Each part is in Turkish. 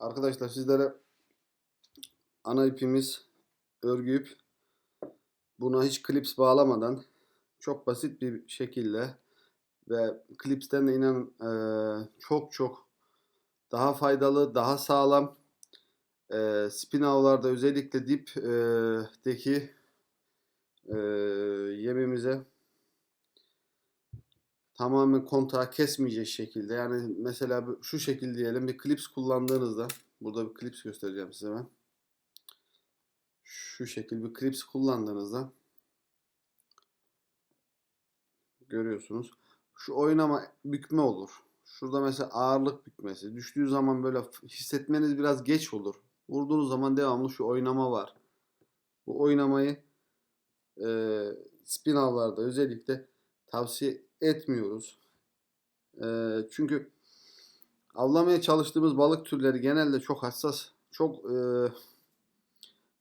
Arkadaşlar sizlere ana ipimiz örgü ip. Buna hiç klips bağlamadan çok basit bir şekilde ve klipsten de inanın eee, çok çok daha faydalı, daha sağlam eee spin avlarda özellikle dipteki yemimize tamamen kontağı kesmeyecek şekilde yani mesela şu şekilde diyelim bir klips kullandığınızda burada bir klips göstereceğim size ben. Şu şekil bir klips kullandığınızda görüyorsunuz. Şu oynama bükme olur. Şurada mesela ağırlık bükmesi. Düştüğü zaman böyle hissetmeniz biraz geç olur. Vurduğunuz zaman devamlı şu oynama var. Bu oynamayı e, spin avlarda özellikle tavsiye etmiyoruz. E, çünkü avlamaya çalıştığımız balık türleri genelde çok hassas, çok e,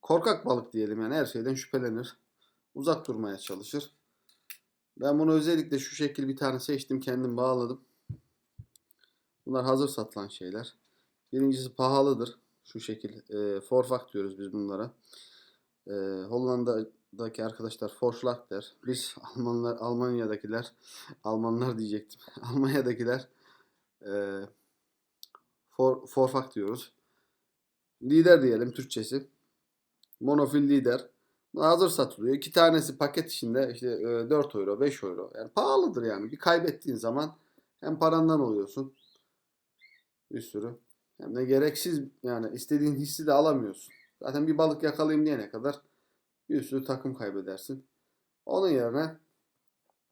korkak balık diyelim yani her şeyden şüphelenir. Uzak durmaya çalışır. Ben bunu özellikle şu şekil bir tane seçtim, kendim bağladım. Bunlar hazır satılan şeyler. Birincisi pahalıdır. Şu şekil e, forfak diyoruz biz bunlara. E, Hollanda'daki arkadaşlar der. Biz Almanlar, Almanya'dakiler, Almanlar diyecektim. Almanya'dakiler e, for, forfak diyoruz. Lider diyelim Türkçesi. Monofil lider. Hazır satılıyor. İki tanesi paket içinde işte e, 4 euro, 5 euro. Yani pahalıdır yani. Bir kaybettiğin zaman hem parandan oluyorsun. Bir sürü. Hem de gereksiz yani istediğin hissi de alamıyorsun. Zaten bir balık yakalayayım diyene kadar bir sürü takım kaybedersin. Onun yerine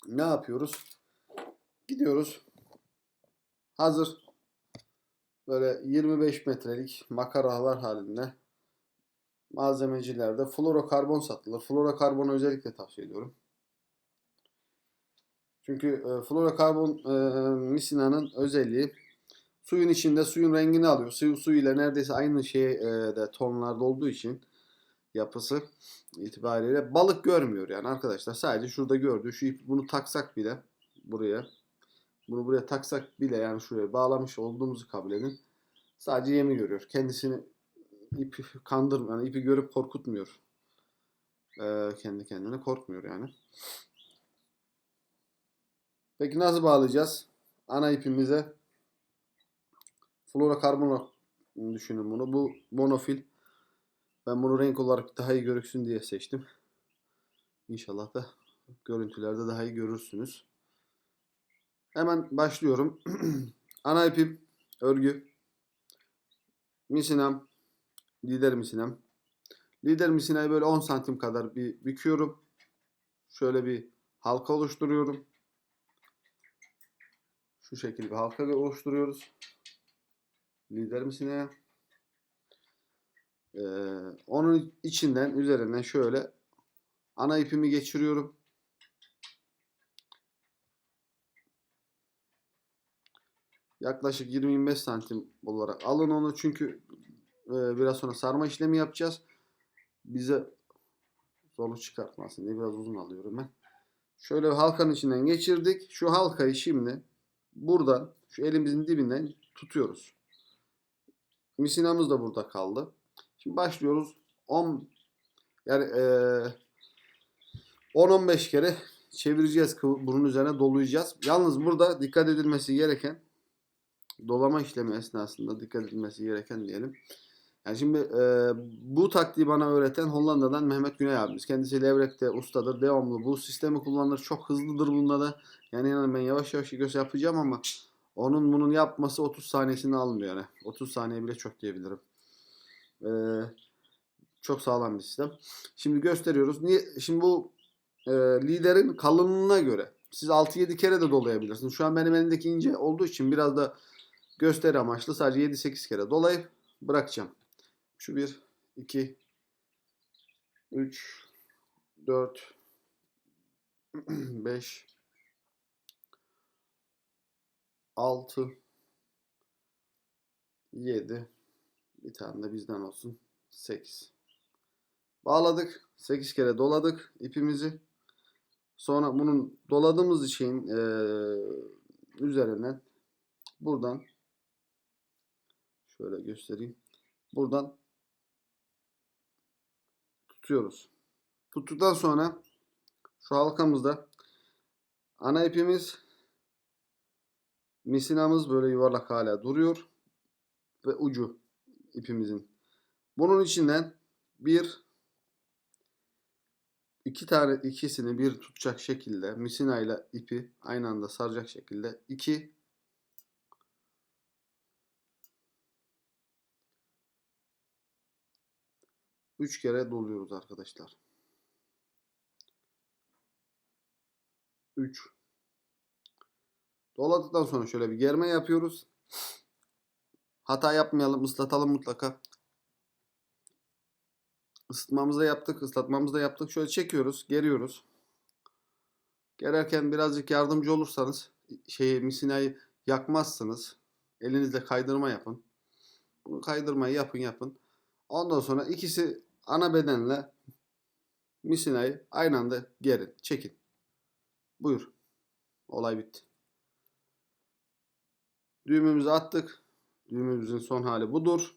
ne yapıyoruz? Gidiyoruz. Hazır böyle 25 metrelik makaralar halinde malzemecilerde fluorokarbon satılır. Fluorokarbonu özellikle tavsiye ediyorum. Çünkü e, fluorokarbon e, misinanın özelliği suyun içinde suyun rengini alıyor. Su, su ile neredeyse aynı şey e, de tonlarda olduğu için yapısı itibariyle balık görmüyor yani arkadaşlar. Sadece şurada gördüğü şu ip bunu taksak bile buraya bunu buraya taksak bile yani şuraya bağlamış olduğumuzu kabul edin. Sadece yemi görüyor. Kendisini ip kandır yani ipi görüp korkutmuyor. Ee, kendi kendine korkmuyor yani. Peki nasıl bağlayacağız? Ana ipimize fluorokarbon düşünün bunu. Bu monofil. Ben bunu renk olarak daha iyi görüksün diye seçtim. İnşallah da görüntülerde daha iyi görürsünüz. Hemen başlıyorum. Ana ipim örgü. Misinam. Lider misinam. Lider misinayı böyle 10 santim kadar bir büküyorum. Şöyle bir halka oluşturuyorum. Şu şekilde bir halka oluşturuyoruz. Lider misinaya. Ee, onun içinden üzerinden şöyle ana ipimi geçiriyorum. Yaklaşık 20-25 santim olarak alın onu çünkü e, biraz sonra sarma işlemi yapacağız. Bize zorluk çıkartmasın diye biraz uzun alıyorum ben. Şöyle halkanın içinden geçirdik. Şu halkayı şimdi buradan şu elimizin dibinden tutuyoruz. Misinamız da burada kaldı. Şimdi başlıyoruz. 10 yani e, 10-15 kere çevireceğiz. Bunun üzerine dolayacağız. Yalnız burada dikkat edilmesi gereken dolama işlemi esnasında dikkat edilmesi gereken diyelim. Yani şimdi e, bu taktiği bana öğreten Hollanda'dan Mehmet Güney abimiz. Kendisi levrekte ustadır. Devamlı bu sistemi kullanır. Çok hızlıdır bunda da. Yani inanın ben yavaş yavaş göz yapacağım ama onun bunun yapması 30 saniyesini almıyor yani. 30 saniye bile çok diyebilirim. E, çok sağlam bir sistem. Şimdi gösteriyoruz. Niye? Şimdi bu e, liderin kalınlığına göre siz 6-7 kere de dolayabilirsiniz. Şu an benim elimdeki ince olduğu için biraz da gösteri amaçlı sadece 7-8 kere dolayıp bırakacağım. Şu 1, 2, 3, 4, 5, 6, 7, bir tane de bizden olsun. 8. Bağladık. 8 kere doladık ipimizi. Sonra bunun doladığımız şeyin eee üzerinden buradan Şöyle göstereyim. Buradan tutuyoruz. Tuttuktan sonra şu halkamızda ana ipimiz misinamız böyle yuvarlak hala duruyor ve ucu ipimizin. Bunun içinden bir iki tane ikisini bir tutacak şekilde misina ile ipi aynı anda saracak şekilde iki üç kere doluyoruz arkadaşlar. 3 Doladıktan sonra şöyle bir germe yapıyoruz. Hata yapmayalım, ıslatalım mutlaka. Isıtmamızı da yaptık, ıslatmamızı da yaptık. Şöyle çekiyoruz, geriyoruz. Gererken birazcık yardımcı olursanız şeyi misinayı yakmazsınız. Elinizle kaydırma yapın. Bunu kaydırmayı yapın yapın. Ondan sonra ikisi ana bedenle misinayı aynı anda gerin, çekin. Buyur. Olay bitti. Düğümümüzü attık. Düğümümüzün son hali budur.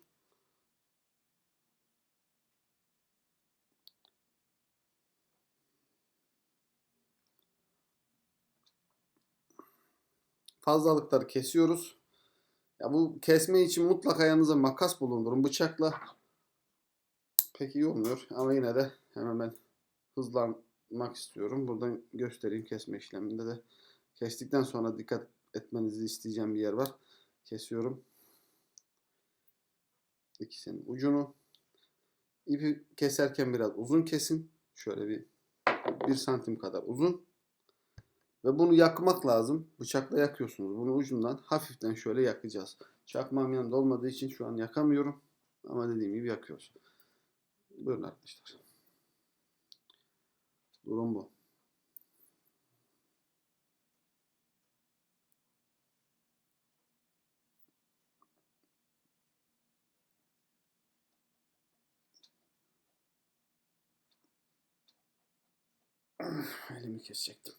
Fazlalıkları kesiyoruz. Ya bu kesme için mutlaka yanınıza makas bulundurun. Bıçakla pek iyi olmuyor ama yine de hemen ben hızlanmak istiyorum. Buradan göstereyim kesme işleminde de. Kestikten sonra dikkat etmenizi isteyeceğim bir yer var. Kesiyorum. İkisinin ucunu. İpi keserken biraz uzun kesin. Şöyle bir bir santim kadar uzun. Ve bunu yakmak lazım. Bıçakla yakıyorsunuz. Bunu ucundan hafiften şöyle yakacağız. Çakmağım yanında olmadığı için şu an yakamıyorum. Ama dediğim gibi yakıyoruz. Buyurun arkadaşlar. Durum bu. Elimi kesecektim.